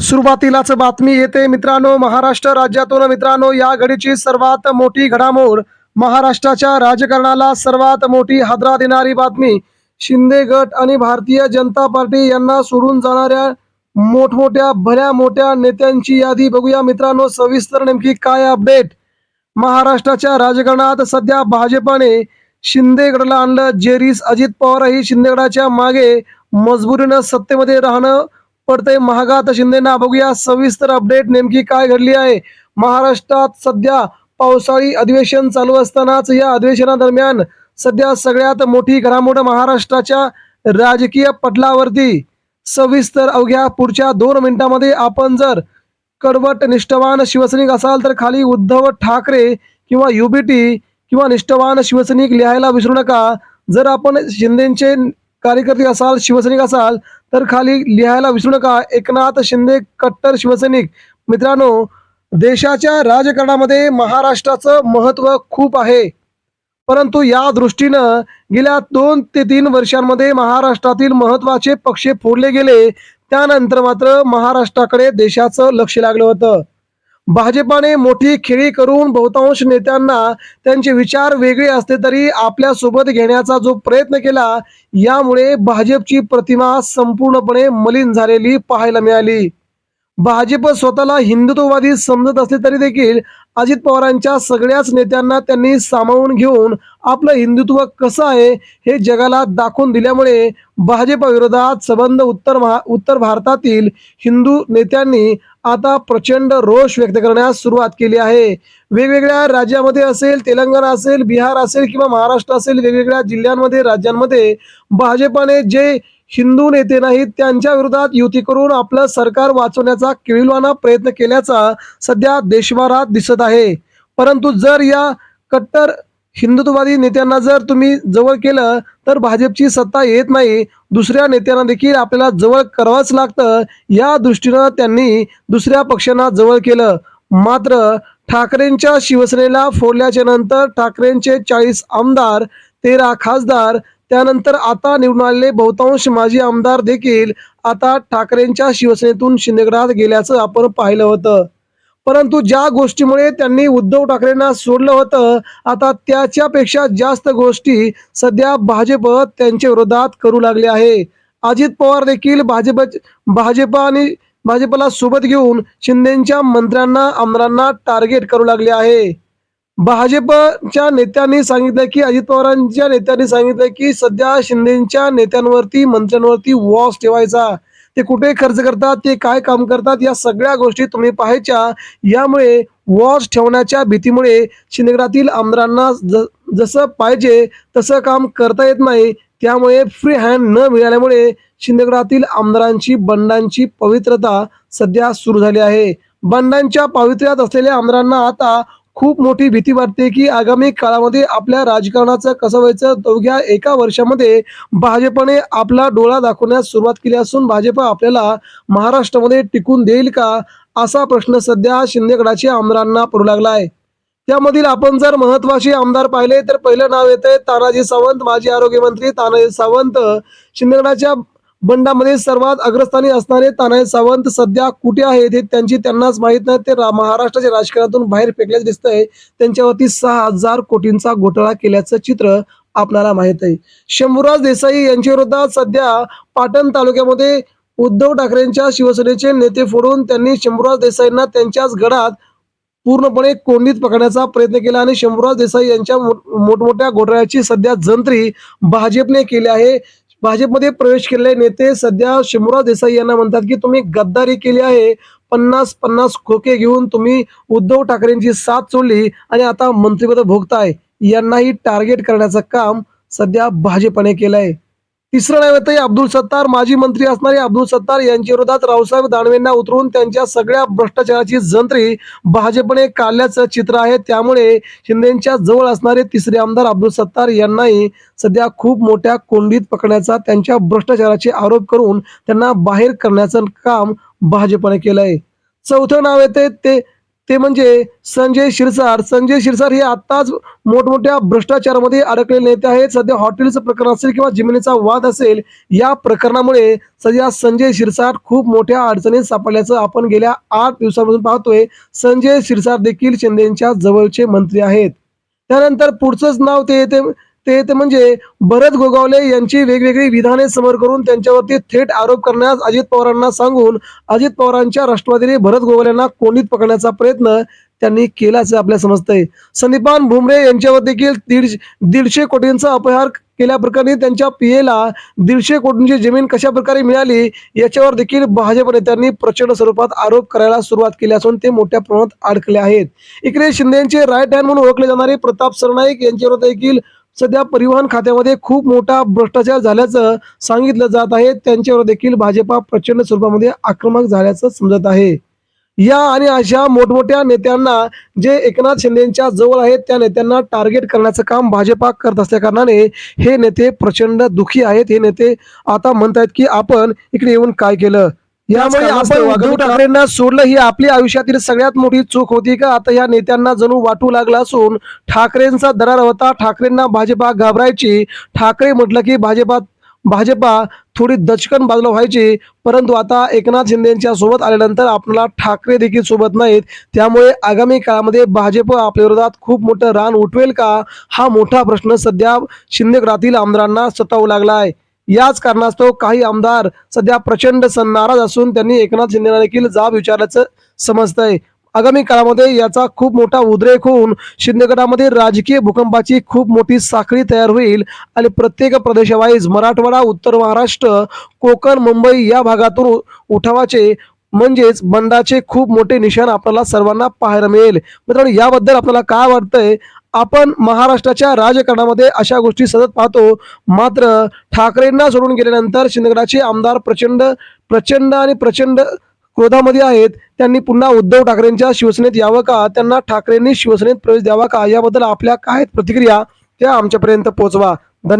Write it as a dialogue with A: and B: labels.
A: सुरुवातीलाच बातमी येते. मित्रांनो महाराष्ट्र राज्यातून मित्रांनो या घडीची सर्वात मोठी घडामोड महाराष्ट्राच्या राजकारणाला सर्वात मोठी हादरा देणारी बातमी शिंदे गट आणि भारतीय जनता पार्टी यांना सोडून जाणाऱ्या मोठमोठ्या भल्या मोठ्या नेत्यांची यादी बघूया. मित्रांनो सविस्तर नेमकी काय अपडेट? महाराष्ट्राच्या राजकारणात सध्या भाजपाने शिंदेगडला आणलं. जेरीस अजित पवारही शिंदेगडाच्या मागे मजबुरीनं सत्तेमध्ये राहणं पडतंय. महागात शिंदेना बघूया. सविस्तर अपडेट नेमकी काय घडली आहे? महाराष्ट्रात सध्या पावसाळी अधिवेशन चालू असतानाच या अधिवेशनादरम्यान सध्या सगळ्यात मोठी घडामोड महाराष्ट्राच्या राजकीय पटलावरती. सविस्तर अवघ्या पुढच्या दोन मिनिटांमध्ये आपण जर कडवट निष्ठवान शिवसैनिक असाल तर खाली उद्धव ठाकरे किंवा युबीटी किंवा निष्ठवान शिवसैनिक लिहायला विसरू नका. जर आपण शिंदेचे कार्यकर्ते असाल शिवसैनिक असाल तर खाली लिहायला विसरू नका. एकनाथ शिंदे कट्टर शिवसैनिक. मित्रांनो देशाच्या राजकारणामध्ये महाराष्ट्राचं महत्त्व खूप आहे. परंतु या दृष्टीनं गेल्या दोन ते तीन वर्षांमध्ये महाराष्ट्रातील महत्त्वाचे पक्ष फोडले गेले. त्यानंतर मात्र महाराष्ट्राकडे देशाचं लक्ष लागलं होतं. भाजपाने मोठी खेळी करून बहुतांश नेत्यांना त्यांचे विचार वेगळे असले तरी आपल्यासोबत घेण्याचा जो प्रयत्न केला यामुळे भाजपची प्रतिमा संपूर्णपणे मलिन झालेली पाहायला मिळाली. भाजप स्वतःला हिंदुत्ववादी समजत असले तरी देखील अजित पवारांच्या सगळ्याच नेत्यांना त्यांनी सामावून घेऊन आपलं हिंदुत्व कसं आहे हे जगाला दाखवून दिल्यामुळे भाजपाविरोधात संबंध उत्तर महा उत्तर भारतातील हिंदू नेत्यांनी आता प्रचंड रोष व्यक्त करण्यास सुरुवात केली आहे. वेगवेगळ्या राज्यामध्ये असेल तेलंगणा असेल बिहार असेल किंवा महाराष्ट्र असेल वेगवेगळ्या जिल्ह्यांमध्ये राज्यांमध्ये भाजपाने जे हिंदू नेते नाहीत त्यांच्या विरोधात युती करून आपलं सरकार वाचवण्याचा केविलवाना प्रयत्न केल्याचा सध्या देशभरात दिसत आहे. परंतु जर या कट्टर हिंदुत्ववादी नेत्यांना जर तुम्ही जवळ केलं तर भाजपची सत्ता येत नाही. दुसऱ्या नेत्यांना देखील आपल्याला जवळ करावंच लागतं. या दृष्टीनं त्यांनी दुसऱ्या पक्षांना जवळ केलं. मात्र ठाकरेंच्या शिवसेनेला फोडल्याच्या नंतर ठाकरेंचे चाळीस आमदार तेरा खासदार त्यानंतर आता निवडून आलेले बहुतांश माजी आमदार देखील आता ठाकरेंच्या शिवसेनेतून शिंदेगडात गेल्याचं आपण पाहिलं होतं. परंतु ज्या गोष्टीमुळे त्यांनी उद्धव ठाकरेंना सोडलं होतं आता त्याच्यापेक्षा जास्त गोष्टी सध्या भाजप त्यांच्या विरोधात करू लागले आहे. अजित पवार देखील भाजप भाजप आणि भाजपला सोबत घेऊन शिंदेच्या मंत्र्यांना आमदारांना टार्गेट करू लागले आहे. भाजपच्या नेत्यांनी सांगितलं की अजित पवारांच्या नेत्यांनी सांगितलं की सध्या शिंदेच्या नेत्यांवरती मंत्र्यांवरती वॉच ठेवायचा. ते कुठे खर्च करतात ते काय काम करतात या सगळ्या गोष्टी तुम्ही पाहायच्या. यामुळे वॉच ठेवण्याच्या भीतीमुळे शिंदेगडातील आमदारांना ज जसं पाहिजे तसं काम करता येत नाही. त्यामुळे फ्री हँड न मिळाल्यामुळे शिंदेगडातील आमदारांची बंडांची पवित्रता सध्या सुरू झाली आहे. बंडांच्या पावित्र्यात असलेल्या आमदारांना आता खूप मोठी भीती वाटते की आगामी काळामध्ये आपल्या राजकारणाचं कसं व्हायचं अवघ्या एका वर्षामध्ये भाजपने आपला डोळा दाखवण्यास सुरुवात केली असून भाजप आपल्याला महाराष्ट्रामध्ये टिकून देईल का असा प्रश्न सध्या शिंदेगडाच्या आमदारांना पडू लागला आहे. त्यामधील आपण जर महत्त्वाचे आमदार पाहिले तर पहिलं नाव येतंय तानाजी सावंत माजी आरोग्य मंत्री तानाजी सावंत. शिंदेगडाच्या बंडामध्ये सर्वात अग्रस्थानी असणारे तानाजी सावंत सध्या कुठे आहेत हे त्यांची त्यांनाच माहीत नाही. ते महाराष्ट्राच्या राजकारणातून बाहेर फेकल्याचं दिसतंय. त्यांच्यावरती सहा हजार कोटींचा घोटाळा केल्याचं चित्र आपल्याला माहीत आहे. शंभूराज देसाई यांच्या विरोधात सध्या पाटण तालुक्यामध्ये उद्धव ठाकरेंच्या शिवसेनेचे नेते फोडून त्यांनी शंभूराज देसाईंना त्यांच्याच गडात पूर्णपणे कोंडीत पकडण्याचा प्रयत्न केला आणि शंभूराज देसाई यांच्या मोठमोठ्या घोटाळ्याची सध्या जंत्री भाजपने केली आहे. भाजपमध्ये प्रवेश केलेले नेते सध्या शंभूराज देसाई यांना म्हणतात की तुम्ही गद्दारी केली आहे. पन्नास पन्नास खोके घेऊन तुम्ही उद्धव ठाकरेंची साथ सोडली आणि आता मंत्रिपद भोगताय. यांनाही टार्गेट करण्याचं काम सध्या भाजपने केलंय. तिसरं नाव येतं अब्दुल सत्तार. माजी मंत्री असणारे अब्दुल सत्तार यांच्या विरोधात रावसाहेब दानवेंना उतरून त्यांच्या सगळ्या भ्रष्टाचाराची जंत्री भाजपने काढल्याचं चित्र आहे. त्यामुळे शिंदेच्या जवळ असणारे तिसरे आमदार अब्दुल सत्तार यांनाही सध्या खूप मोठ्या कोंडीत पकडण्याचा त्यांच्या भ्रष्टाचाराचे आरोप करून त्यांना बाहेर करण्याचं काम भाजपने केलंय. चौथं नाव येते ते ते म्हणजे संजय शिरसार. संजय शिरसार हे आत्ताच मोठमोठ्या भ्रष्टाचारामध्ये अडकलेले नेते आहेत. सध्या हॉटेलचं प्रकरण असेल किंवा जमिनीचा वाद असेल या प्रकरणामुळे सध्या संजय शिरसाट खूप मोठ्या अडचणीत सापडल्याचं आपण गेल्या आठ दिवसापासून पाहतोय. संजय शिरसाट देखील शिंदेच्या जवळचे मंत्री आहेत. त्यानंतर पुढचंच नाव ते येते ते ते म्हणजे भरत गोगावले यांची वेगवेगळी विधाने समोर करून त्यांच्यावरती थेट आरोप करण्यास अजित पवारांना सांगून अजित पवारांच्या राष्ट्रवादीने भरत गोगावलेंना कोंडीत पकडण्याचा प्रयत्न त्यांनी केल्याचं आपल्याला समजतंय. संदीपान भुमरे यांच्यावर देखील दीडशे दीडशे कोटींचा अपहार केल्याप्रकरणी त्यांच्या पीएला दीडशे कोटींची जमीन कशा प्रकारे मिळाली याच्यावर देखील भाजप नेत्यांनी प्रचंड स्वरूपात आरोप करायला सुरुवात केली असून ते मोठ्या प्रमाणात अडकले आहेत. इकडे शिंदेचे राईट हँड म्हणून ओळखले जाणारे प्रताप सरनाईक यांच्यावर देखील सध्या परिवहन खात्यामध्ये खूप मोठा भ्रष्टाचार झाल्याचं सांगितलं जात आहे. त्यांच्यावर देखील भाजपा प्रचंड स्वरूपामध्ये आक्रमक झाल्याचं समजत आहे. या आणि अशा मोठमोठ्या नेत्यांना जे एकनाथ शिंदेच्या जवळ आहेत त्या नेत्यांना टार्गेट करण्याचं काम भाजपा करत असल्याकारणाने हे नेते प्रचंड दुखी आहेत. हे नेते आता म्हणतायत की आपण इकडे येऊन काय केलं? यामुळे आपण उद्धव ठाकरेंना सोडलं ही आपली आयुष्यातील सगळ्यात मोठी चूक होती का? आता या नेत्यांना जणू वाटू लागला असून ठाकरेंचा दरार होता. ठाकरेंना भाजपा घाबरायची. ठाकरे म्हटलं की भाजपा भाजपा थोडी दचकन बाजूला व्हायची. परंतु आता एकनाथ शिंदेच्या सोबत आल्यानंतर आपल्याला ठाकरे देखील सोबत नाहीत. त्यामुळे आगामी काळामध्ये भाजप आपल्या विरोधात खूप मोठं रान उठवेल का? हा मोठा प्रश्न सध्या शिंदे गटातील आमदारांना सतावू लागला आहे. याच कारणास्तव काही आमदार सध्या प्रचंड सन- नाराज असून त्यांनी एकनाथ शिंदेना देखील जाब विचारल्याचं समजतंय. आगामी काळामध्ये याचा खूप मोठा उद्रेक होऊन शिंदे गटामध्ये राजकीय भूकंपाची खूप मोठी साखळी तयार होईल आणि प्रत्येक प्रदेशवाईज मराठवाडा उत्तर महाराष्ट्र कोकण मुंबई या भागातून उठावाचे म्हणजेच बंडाचे खूप मोठे निशाण आपल्याला सर्वांना पाहायला मिळेल. मित्रांनो याबद्दल आपल्याला काय वाटतंय? आपण महाराष्ट्राच्या राजकारणामध्ये अशा गोष्टी सतत पाहतो. मात्र ठाकरेंना सोडून गेल्यानंतर शिंदगडाचे आमदार प्रचंड प्रचंड आणि प्रचंड क्रोधामध्ये आहेत. त्यांनी पुन्हा उद्धव ठाकरेंच्या शिवसेनेत यावं का? त्यांना ठाकरेंनी शिवसेनेत प्रवेश द्यावा का? याबद्दल आपल्या काय प्रतिक्रिया त्या आमच्यापर्यंत पोहोचवा. धन्यवाद.